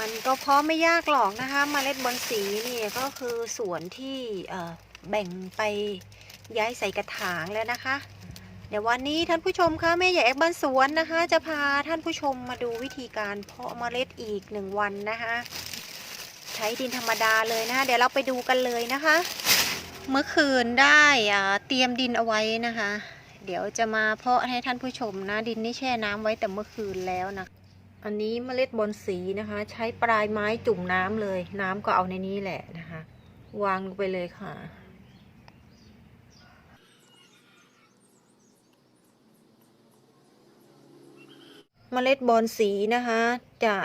มันก็เพราะไม่ยากหรอกนะคะมเมล็ดบอนสีนี่ก็คือสวนที่แบ่งไปย้ายใส่กระถางแล้วนะคะ เดี๋ยววันนี้ท่านผู้ชมคะแม่ใหญ่แอกบ้านสวนนะคะ จะพาท่านผู้ชมมาดูวิธีการเพาะเมล็ดอีกหนึ่งวันนะคะ ใช้ดินธรรมดาเลยนะคะเดี๋ยวเราไปดูกันเลยนะคะ เมื่อคืนได้เตรียมดินเอาไว้นะคะ เดี๋ยวจะมาเพาะให้ท่านผู้ชมนะดินนี่แช่น้ำไว้แต่เมื่อคืนแล้วนะ อันนี้เมล็ดบอนสีนะคะ ใช้ปลายไม้จุ่มน้ำเลย น้ำก็เอาในนี้แหละนะคะ วางลงไปเลยค่ะ เมล็ดบอนสีนะคะ จะ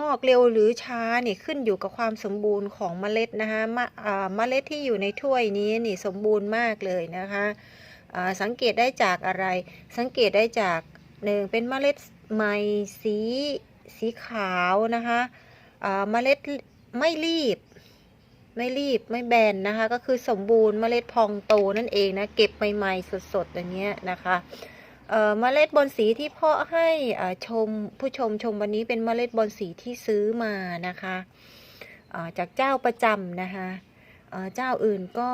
งอกเร็วหรือช้าเนี่ยขึ้นอยู่กับความสมบูรณ์ของเมล็ดนะคะมะเมล็ดที่อยู่ในถ้วยนี้นี่สมบูรณ์มากเลยนะคะสังเกตได้จากอะไร สังเกตได้จากหนึ่งเป็นเมล็ด ใหม่สีสีขาวนะคะอ่าเมล็ดไม่รีบ ไม่รีบไม่แบนนะคะ ก็คือสมบูรณ์เมล็ดพองโตนั่นเองนะ เก็บใหม่ๆสดๆอย่างเงี้ยนะคะเอ่อเมล็ดบอนสีที่เพาะให้อ่าชมผู้ชมชมวันนี้เป็นเมล็ดบอนสีที่ซื้อมานะคะอ่าจากเจ้าประจำนะคะเอ่อเจ้าอื่นก็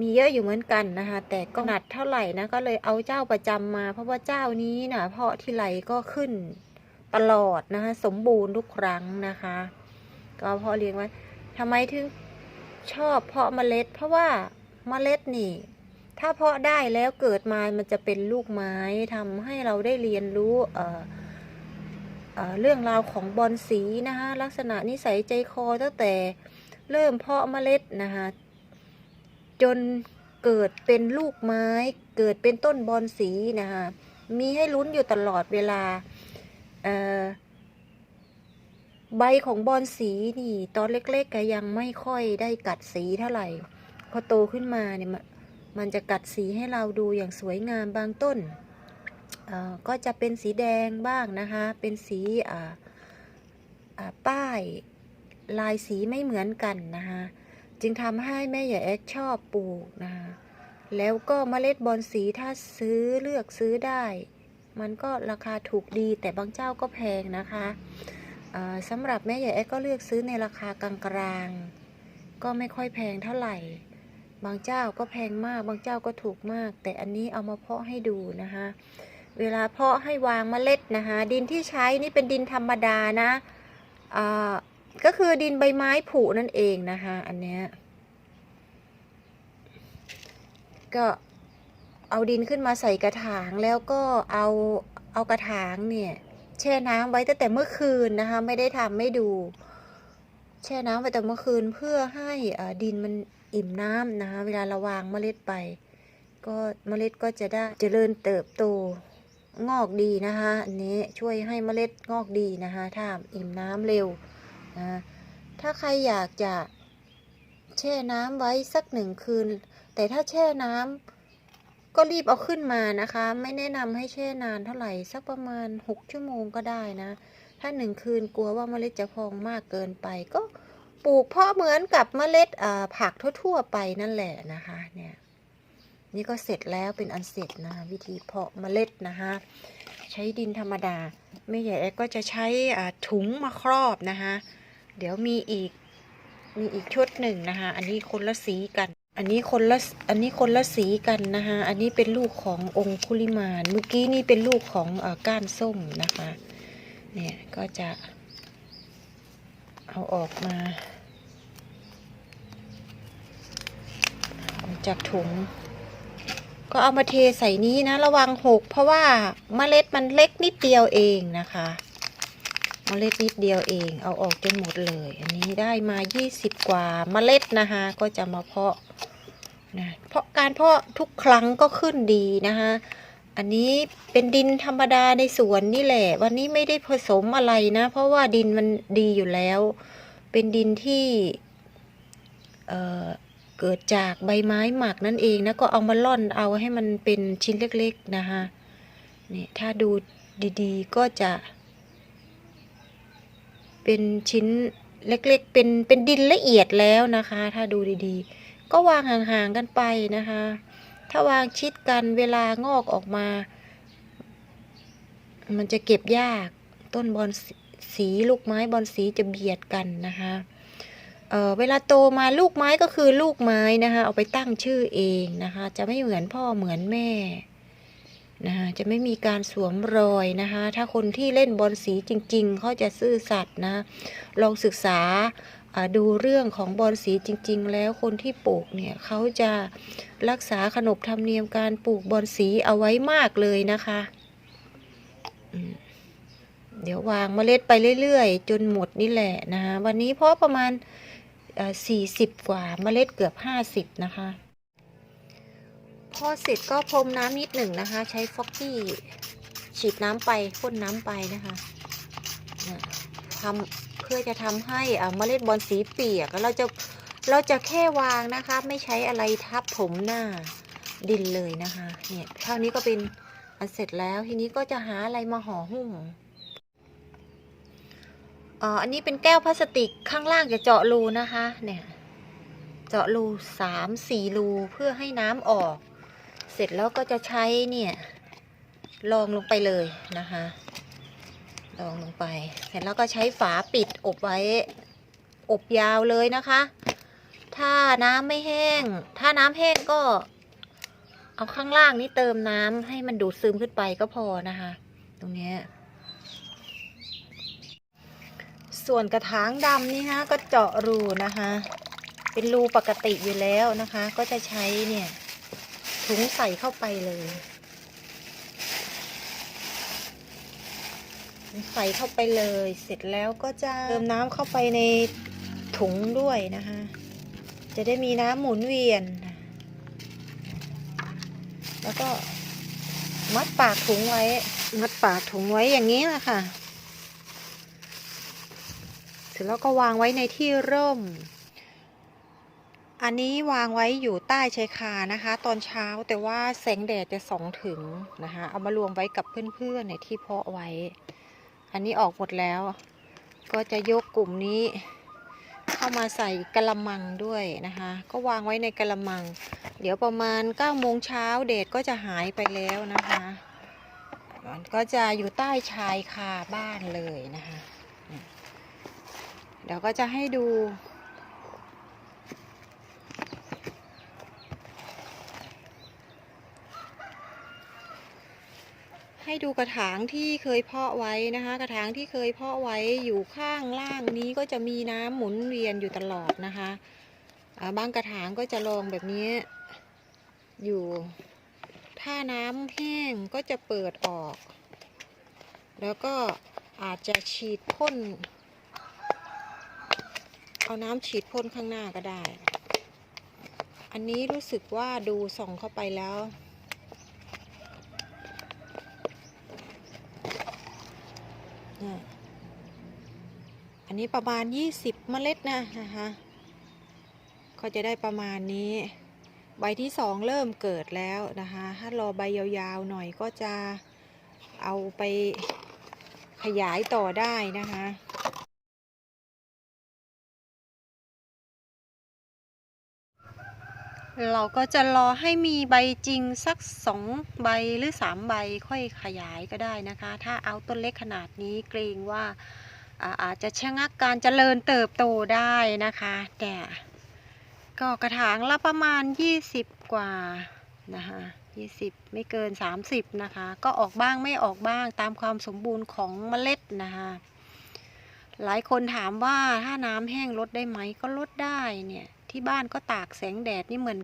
มีเยอะอยู่เหมือนกันนะคะ แต่ก็หนัดเท่าไหร่นะก็เลยเอาเจ้าประจำมา เพราะว่าเจ้านี้นะเพาะที่ไรก็ขึ้นตลอดนะคะ สมบูรณ์ทุกครั้งนะคะ ก็เพาะเลี้ยงไว้ทำไมถึงชอบเพาะเมล็ด เพราะว่าเมล็ดนี่ ถ้าเพาะได้แล้วเกิดมามันจะเป็นลูกไม้ทำให้เราได้เรียนรู้เอ่อเรื่องราวของบอนสีนะคะลักษณะนิสัยใจคอตั้งแต่เริ่มเพาะเมล็ดนะคะ จนเกิดเป็นลูกไม้ เกิดเป็นต้นบอนสีนะคะมีให้ลุ้นอยู่ตลอดเวลาใบของบอนสีนี่ ตอนเล็กๆก็ยังไม่ค่อยได้กัดสีเท่าไหร่พอโตขึ้นมาเนี่ยมันจะกัดสีให้เราดูอย่างสวยงามบางต้นก็จะเป็นสีแดงบ้างนะคะ เป็นสีป้ายลายสีไม่เหมือนกันนะคะ จึงทำให้แม่ใหญ่แอกชอบปลูกนะคะแล้วก็เมล็ดบอนสีถ้าซื้อเลือกซื้อได้ มันก็ราคาถูกดีแต่บางเจ้าก็แพงนะคะอ่อสำหรับแม่ใหญ่แอกก็เลือกซื้อในราคากลางๆ ก็ไม่ค่อยแพงเท่าไหร่ บางเจ้าก็แพงมาก บางเจ้าก็ถูกมาก แต่อันนี้เอามาเพาะให้ดูนะคะเวลาเพาะให้วางเมล็ดนะคะดินที่ใช้นี่เป็นดินธรรมดานะอ่า ก็คือดินใบไม้ผุนั่นเองนะคะ อันเนี้ยก็เอาดินขึ้นมาใส่กระถางแล้วก็เอาเอากระถางเนี่ยแช่น้ำไว้ตั้งแต่เมื่อคืนนะคะ ไม่ได้ทำไม่ดู แช่น้ำไว้แต่เมื่อคืนเพื่อให้ดินมันอิ่มน้ำนะคะ เวลาเราวางเมล็ดไป ก็เมล็ดก็จะได้เจริญเติบโตงอกดีนะคะอันนี้ช่วยให้เมล็ดงอกดีนะคะถ้าอิ่มน้ำเร็ว นะถ้าใครอยากจะแช่น้ำไว้สักหนึ่งคืน แต่ถ้าแช่น้ำก็รีบเอาขึ้นมานะคะ ไม่แนะนำให้แช่นานเท่าไหร่สักประมาณหกชั่วโมงก็ได้นะ ถ้าหนึ่งคืนกลัวว่าเมล็ดจะพองมากเกินไป ก็ปลูกเพาะเหมือนกับเมล็ดผักทั่วๆไปนั่นแหละนะคะเนี่ยนี่ก็เสร็จแล้วเป็นอันเสร็จนะคะวิธีเพาะเมล็ดนะคะใช้ดินธรรมดาแม่ใหญ่แอ๊กก็จะใช้ถุงมาครอบนะคะ เดี๋ยวมีอีกมีอีกชุดหนึ่งนะคะ อันนี้คนละสีกัน อันนี้คนละอันนี้คนละสีกันนะคะอันนี้เป็นลูกขององคุลิมานเมื่อกี้นี่เป็นลูกของอก้านส้มนะคะ เนี่ยก็จะเอาออกมาออกจากถุง ก็เอามาเทใส่นี้นะ ระวังหกเพราะว่าเมล็ดมันเล็กนิดเดียวเองนะคะ เมล็ดนิดเดียวเอง เอาออกจนหมดเลย อันนี้ได้มา 20 กว่าเมล็ดนะคะก็จะมาเพาะนะเพราะการเพาะทุกครั้งก็ขึ้นดีนะคะอันนี้เป็นดินธรรมดาในสวนนี่แหละ วันนี้ไม่ได้ผสมอะไรนะ เพราะว่าดินมันดีอยู่แล้ว เป็นดินที่เอ่อเกิดจากใบไม้หมักนั่นเองนะก็เอามาล่อนเอาให้มันเป็นชิ้นเล็กๆนะคะนี่ถ้าดูดีๆก็จะ เป็นชิ้นเล็กๆ เป็นเป็นดินละเอียดแล้วนะคะ ถ้าดูดีๆ ก็วางห่างๆกันไปนะคะ ถ้าวางชิดกันเวลางอกออกมา มันจะเก็บยากต้นบอนสีลูกไม้บอลสีจะเบียดกันนะคะเออเวลาโตมาลูกไม้ก็คือลูกไม้นะคะ เอาไปตั้งชื่อเองนะคะ จะไม่เหมือนพ่อเหมือนแม่ นะคะจะไม่มีการสวมรอยนะคะถ้าคนที่เล่นบอลสีจริง ๆ เขาจะซื่อสัตย์นะลองศึกษาดูเรื่องของบอลสีจริง ๆ แล้วคนที่ปลูกเนี่ยเขาจะรักษาขนบธรรมเนียมการปลูกบอลสีเอาไว้มากเลยนะคะ เดี๋ยววางเมล็ดไปเรื่อย ๆ จนหมดนี่แหละนะคะวันนี้เพาะประมาณสี่สิบกว่าเมล็ดเกือบห้าสิบนะคะ พอเสร็จก็พรมน้ำนิดหนึ่งนะคะ ใช้ฟอกกี้ฉีดน้ำไปพ่นน้ำไปนะคะทำเพื่อจะทำให้เมล็ดบอลสีเปียกเราจะเราจะแค่วางนะคะ ไม่ใช้อะไรทับถมหน้าดินเลยนะคะเนี่ยเท่านี้ก็เป็นอันเสร็จแล้วทีนี้ก็จะหาอะไรมาห่อหุ้มอ่าอันนี้เป็นแก้วพลาสติกข้างล่างจะเจาะรูนะคะ เนี่ย เจาะรูสามสี่รูเพื่อให้น้ำออก เสร็จแล้วก็จะใช้เนี่ยรองลงไปเลยนะคะรองลงไป เสร็จแล้วก็ใช้ฝาปิดอบไว้ อบยาวเลยนะคะ ถ้าน้ำไม่แห้ง ถ้าน้ำแห้งก็ เอาข้างล่างนี้เติมน้ำให้มันดูดซึมขึ้นไปก็พอนะคะ ตรงนี้ส่วนกระถางดำนี่ฮะก็เจาะรูนะคะ เป็นรูปกติอยู่แล้วนะคะ ก็จะใช้เนี่ย ถุงใส่เข้าไปเลย ใส่เข้าไปเลย เสร็จแล้วก็จะเติมน้ำเข้าไปในถุงด้วยนะคะ จะได้มีน้ำหมุนเวียน แล้วก็มัดปากถุงไว้ มัดปากถุงไว้อย่างนี้แหละค่ะ เสร็จแล้วก็วางไว้ในที่ร่ม อันนี้วางไว้อยู่ใต้ชายคานะคะ ตอนเช้าแต่ว่าแสงแดดจะส่องถึงนะคะเอามารวมไว้กับเพื่อนๆในที่เพาะไว้ อันนี้ออกหมดแล้ว ก็จะยกกลุ่มนี้ เข้ามาใส่กระมังด้วยนะคะ ก็วางไว้ในกระมัง เดี๋ยวประมาณ9โมงเช้าแดดก็จะหายไปแล้วนะคะมันก็จะอยู่ใต้ชายคาบ้านเลยนะคะ เดี๋ยวก็จะให้ดู ให้ดูกระถางที่เคยเพาะไว้นะคะ กระถางที่เคยเพาะไว้อยู่ข้างล่างนี้ก็จะมีน้ำหมุนเวียนอยู่ตลอดนะคะบางกระถางก็จะลองแบบนี้อยู่ ถ้าน้ำแห้งก็จะเปิดออก แล้วก็อาจจะฉีดพ่น เอาน้ำฉีดพ่นข้างหน้าก็ได้ อันนี้รู้สึกว่าดูส่องเข้าไปแล้ว เนี่ย อันนี้ประมาณ 20 เมล็ดนะนะคะก็จะได้ประมาณนี้ ใบที่สองเริ่มเกิดแล้วนะคะถ้ารอใบยาวๆหน่อยก็จะเอาไปขยายต่อได้นะคะเราก็จะรอให้มีใบจริงสักสองใบหรือสามใบค่อยขยายก็ได้นะคะ ถ้าเอาต้นเล็กขนาดนี้เกรงว่า อาอาจจะชะงักการเจริญเติบโตได้นะคะแต่ก็กระถางละประมาณ 20 กว่านะคะ20 ไม่เกิน 30 นะคะ ก็ออกบ้างไม่ออกบ้างตามความสมบูรณ์ของเมล็ดนะคะหลายคนถามว่าถ้าน้ำแห้งลดได้ไหมก็ลดได้เนี่ยที่บ้านก็ตากแสงแดดนี่เหมือน